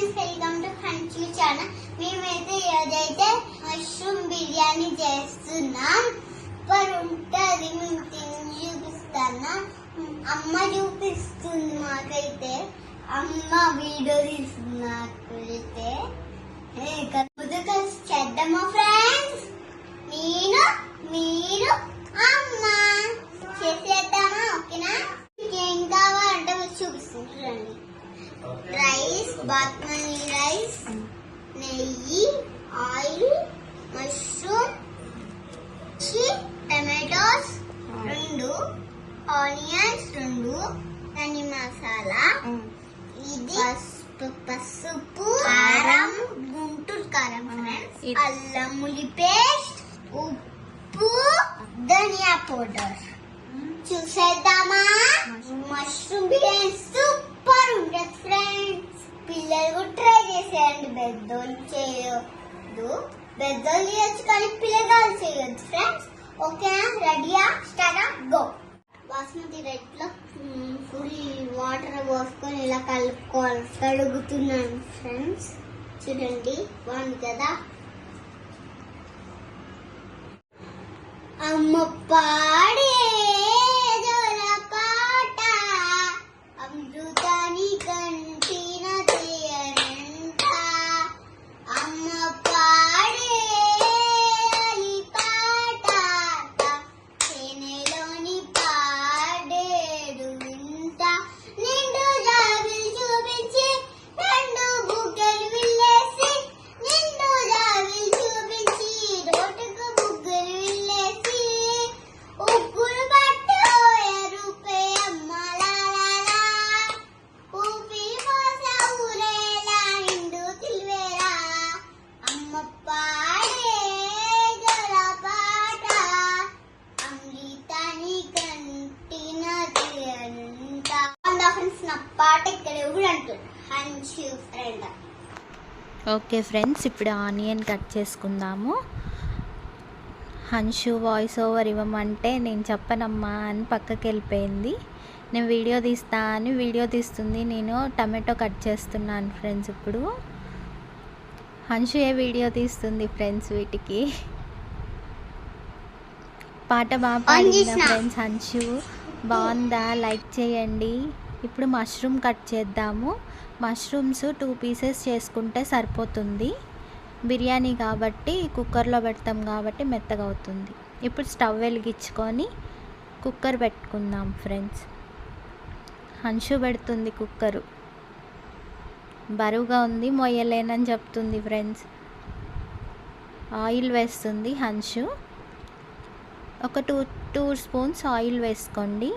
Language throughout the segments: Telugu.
వెల్కమ్ టు హంచు ఛానల్ మేమైతే ఏదైతే మష్రూమ్ బిర్యానీ చేస్తున్నాం సూపర్ ఉంటుంది మేము తిని చూపిస్తాను అమ్మ చూపిస్తుంది మాకైతే. అమ్మ వీడియో తీస్తుంది నాకైతే చేద్దామా ఫ్రెండ్స్ నేను మీరు అమ్మ. చేసేద్దామా ఓకేనా? ఏం కావాలంటే చూపిస్తుంది రైస్ బాస్మతి రైస్ నెయ్యి ఆయిల్ మష్రూమ్ టమాటోస్ రెండు ఆనియన్స్ రెండు ధని మసాలా ఇది పసుపు పసుపు కారం గుంటూరు కారం ఫ్రెండ్స్ ఇది. అల్లం ఉల్లి పేస్ట్ ఉప్పు ధనియా పౌడర్. చూసేద్దామా? మష్రూమ్. బిర్యానీ సూపర్ ఉంటుంది ఫ్రెండ్స్ పిల్లలు కూడా ట్రై బెద్దోలు పెద్దోళ్ళు చేయొద్దు. పెద్దోళ్ళు చేయొచ్చు కానీ పిల్లగాలు చేయొద్దు ఫ్రెండ్స్ ఓకే రెడీయా స్టార్ట్ గో బాస్మతి రైస్లో ఫుల్ వాటర్ పోసుకొని ఇలా కలుపుకోవాలి. కడుగుతున్నాను ఫ్రెండ్స్ చూడండి బాగుంది కదా? అమ్మ పాడి ఓకే ఫ్రెండ్స్ ఇప్పుడు ఆనియన్ కట్ చేసుకుందాము. హన్షు వాయిస్ ఓవర్ ఇవ్వమంటే నేను చెప్పనమ్మా అని పక్కకి వెళ్ళిపోయింది. నేను వీడియో తీస్తా అని వీడియో తీస్తుంది నేను టమాటో కట్ చేస్తున్నాను ఫ్రెండ్స్ ఇప్పుడు. హన్షు ఏ వీడియో తీస్తుంది ఫ్రెండ్స్ వీటికి? పాట బాగా. ఫ్రెండ్స్ హన్షు? బాగుందా? లైక్ చేయండి. ఇప్పుడు మష్రూమ్ కట్ చేద్దాము. మష్రూమ్స్ టూ పీసెస్ చేసుకుంటే సరిపోతుంది. బిర్యానీ కాబట్టి కుక్కర్లో పెడతాం కాబట్టి మెత్తగా అవుతుంది. ఇప్పుడు స్టవ్ వెలిగించుకొని కుక్కర్ పెట్టుకుందాం ఫ్రెండ్స్. హంషు పెడుతుంది కుక్కరు. బరువుగా ఉంది మొయ్యలేనని చెప్తుంది ఫ్రెండ్స్. ఆయిల్ వేస్తుంది హంషు ఒక టూ టూ స్పూన్స్ ఆయిల్ వేసుకోండి.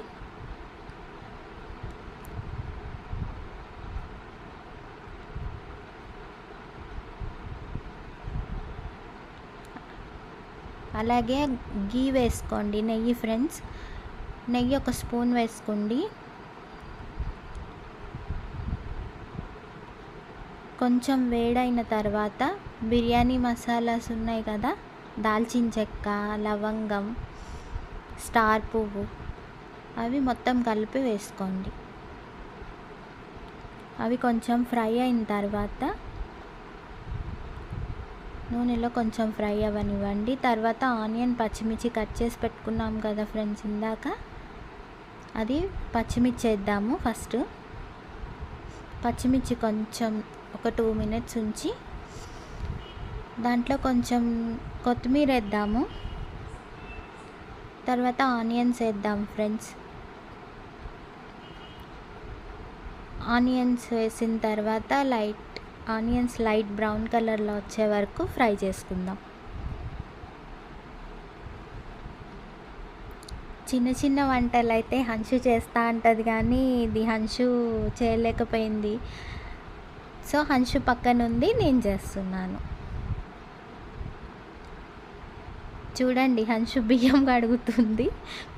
అలాగే గీ వేసుకోండి నెయ్యి ఫ్రెండ్స్. నెయ్యి ఒక స్పూన్ వేసుకోండి. కొంచెం వేడైన తర్వాత బిర్యానీ మసాలాస్ ఉన్నాయి కదా దాల్చిన చెక్క లవంగం స్టార్ పువ్వు అవి మొత్తం కలిపి వేసుకోండి. అవి కొంచెం ఫ్రై అయిన తర్వాత నూనెలో కొంచెం ఫ్రై అవ్వనివ్వండి తర్వాత ఆనియన్ పచ్చిమిర్చి కట్ చేసి పెట్టుకున్నాం కదా ఫ్రెండ్స్ ఇందాక. అది పచ్చిమిర్చి వేద్దాము ఫస్ట్. పచ్చిమిర్చి కొంచెం ఒక టూ మినిట్స్ ఉంచి దాంట్లో కొంచెం కొత్తిమీర వేద్దాము. తర్వాత ఆనియన్స్ వేద్దాం ఫ్రెండ్స్. ఆనియన్స్ వేసిన తర్వాత లైట్ ఆనియన్స్ లైట్ బ్రౌన్ కలర్లో వచ్చే వరకు ఫ్రై చేసుకుందాం. చిన్న చిన్న వంటలు అయితే హంషు చేస్తా అంటది కానీ ఇది హంషు చేయలేకపోయింది. సో హంషు పక్కన ఉంది నేను చేస్తున్నాను. చూడండి హంషు బియ్యం కడుగుతుంది.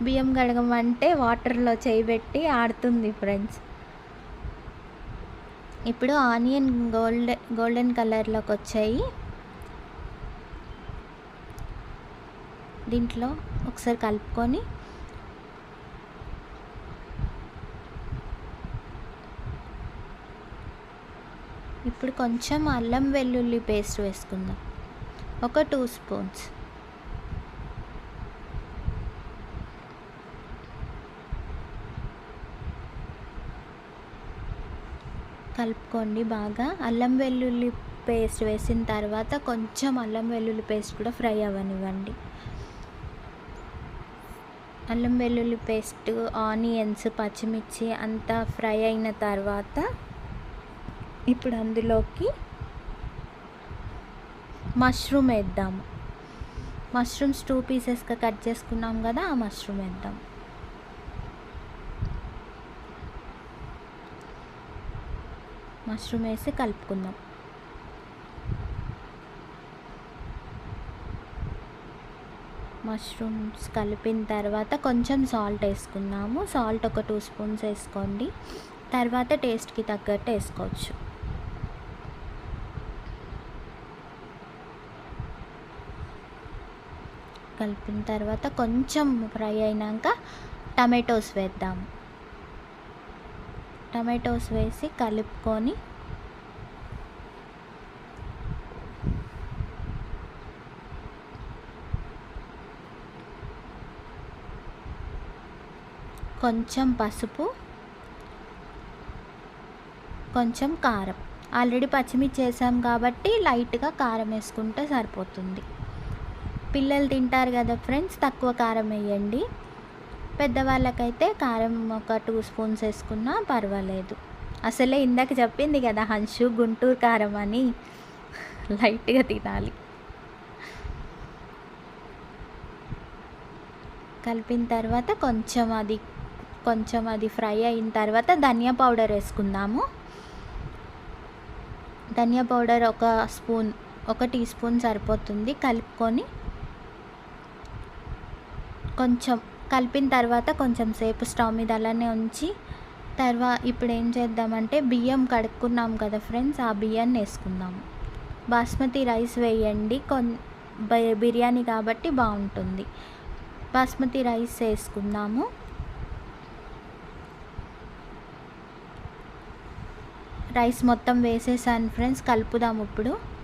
బియ్యం కడగమంటే వాటర్లో చేయి పెట్టి ఆడుతుంది ఫ్రెండ్స్. ఇప్పుడు ఆనియన్ గోల్డ్ గోల్డెన్ కలర్లోకి వచ్చాయి. దీంట్లో ఒకసారి కలుపుకొని ఇప్పుడు కొంచెం అల్లం వెల్లుల్లి పేస్ట్ వేసుకుందాం. ఒక టూ స్పూన్స్ కలుపుకోండి బాగా. అల్లం వెల్లుల్లి పేస్ట్ వేసిన తర్వాత కొంచెం అల్లం వెల్లుల్లి పేస్ట్ కూడా ఫ్రై అవ్వనివ్వండి. అల్లం వెల్లుల్లి పేస్ట్ ఆనియన్స్ పచ్చిమిర్చి అంతా ఫ్రై అయిన తర్వాత ఇప్పుడు అందులోకి మష్రూమ్ వేద్దాము మష్రూమ్స్ టూ పీసెస్గా కట్ చేసుకున్నాం కదా ఆ మష్రూమ్ వేద్దాం. మష్రూమ్ వేసి కలుపుకుందాం. మష్రూమ్స్ కలిపిన తర్వాత కొంచెం సాల్ట్ వేసుకుందాము. సాల్ట్ ఒక టూ స్పూన్స్ వేసుకోండి. తర్వాత టేస్ట్కి తగ్గట్టు వేసుకోవచ్చు. కలిపిన తర్వాత కొంచెం ఫ్రై అయినాక టమాటోస్ వేద్దాం. టమాటోస్ వేసి కలుపుకొని కొంచెం పసుపు కొంచెం కారం. ఆల్రెడీ పచ్చిమిర్చి వేసాం కాబట్టి లైట్గా కారం వేసుకుంటే సరిపోతుంది. పిల్లలు తింటారు కదా ఫ్రెండ్స్ తక్కువ కారం వేయండి. పెద్దవాళ్ళకైతే కారం ఒక టూ స్పూన్స్ వేసుకున్నా పర్వాలేదు. అసలే ఇందాక చెప్పింది కదా హన్షు గుంటూరు కారం అని. లైట్గా తినాలి. కలిపిన తర్వాత కొంచెం అది కొంచెం అది ఫ్రై అయిన తర్వాత ధనియా పౌడర్ వేసుకుందాము. ధనియా పౌడర్ ఒక స్పూన్ ఒక టీ స్పూన్ సరిపోతుంది. కలుపుకొని కొంచెం కలిపిన తర్వాత కొంచెం సేపు స్టవ్ మీద అలానే ఉంచి తర్వాత ఇప్పుడు ఏం చేద్దామంటే బియ్యం కడుక్కున్నాం కదా ఫ్రెండ్స్ ఆ బియ్యాన్ని వేసుకుందాము. బాస్మతి రైస్ వేయండి కొన్ బి- బిర్యానీ కాబట్టి బాగుంటుంది. బాస్మతి రైస్ వేసుకుందాము. రైస్ మొత్తం వేసేసాను ఫ్రెండ్స్ కలుపుదాం ఇప్పుడు.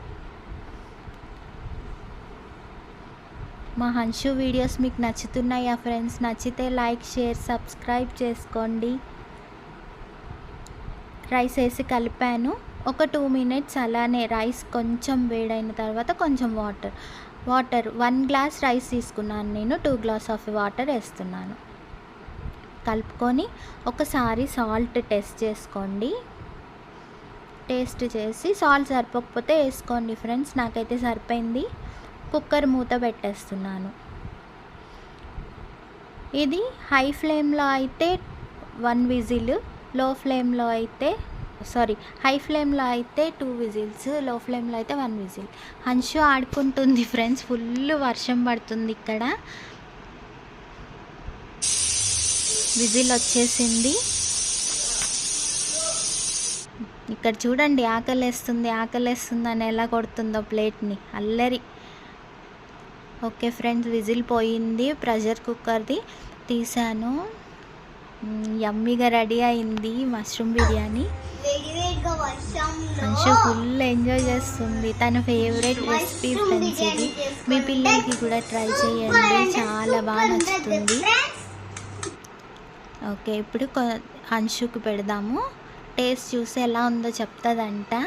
మా హన్షు వీడియోస్ మీకు నచ్చుతున్నాయా ఫ్రెండ్స్ నచ్చితే లైక్ షేర్ సబ్స్క్రైబ్ చేసుకోండి. రైస్ వేసి కలిపాను. ఒక టూ మినిట్స్ అలానే రైస్ కొంచెం వేడైన తర్వాత కొంచెం water. Water one glass rice తీసుకున్నాను నేను టూ గ్లాస్ ఆఫ్ వాటర్ వేస్తున్నాను. కలుపుకొని ఒకసారి సాల్ట్ టెస్ట్ చేసుకోండి. టేస్ట్ చేసి సాల్ట్ సరిపోకపోతే వేసుకోండి ఫ్రెండ్స్ నాకైతే సరిపోయింది. కుక్కర్ మూత పెట్టేస్తున్నాను. ఇది హై ఫ్లేమ్లో అయితే వన్ విజిల్లో ఫ్లేమ్లో అయితే సారీ హై ఫ్లేమ్లో అయితే టూ విజిల్స్లో ఫ్లేమ్లో అయితే వన్ విజిల్. హన్షు ఆడుకుంటుంది ఫ్రెండ్స్ ఫుల్ వర్షం పడుతుంది ఇక్కడ. విజిల్ వచ్చేసింది. ఇక్కడ చూడండి ఆకలేస్తుంది ఆకలేస్తుంది అని ఎలా కొడుతుందో ప్లేట్ని. అల్లరి. ఓకే ఫ్రెండ్స్ విజిల్ పోయింది ప్రెషర్ కుక్కర్ది తీసాను. యమ్మీగా రెడీ అయింది మష్రూమ్ బిర్యానీ. మంచి ఫుల్ ఎంజాయ్ చేస్తుంది. తన ఫేవరెట్ రెసిపీ ఫ్రెండ్స్ ఇది. మీ పిల్లలకి కూడా ట్రై చేయండి. చాలా బాగా నచ్చుతుంది. ఓకే ఇప్పుడు కొ- హన్షుకి పెడదాము. టేస్ట్ చూసి ఎలా ఉందో చెప్తుందంట.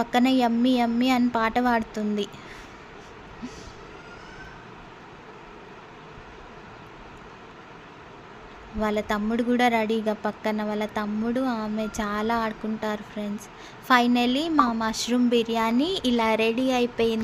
పక్కన యమ్మి యమ్మి అని పాట పాడుతుంది. వాళ్ళ తమ్ముడు కూడా రెడీగా పక్కన. వాళ్ళ తమ్ముడు ఆమె చాలా ఆడుకుంటారు ఫ్రెండ్స్. ఫైనలీ మా మష్రూమ్ బిర్యానీ ఇలా రెడీ అయిపోయింది.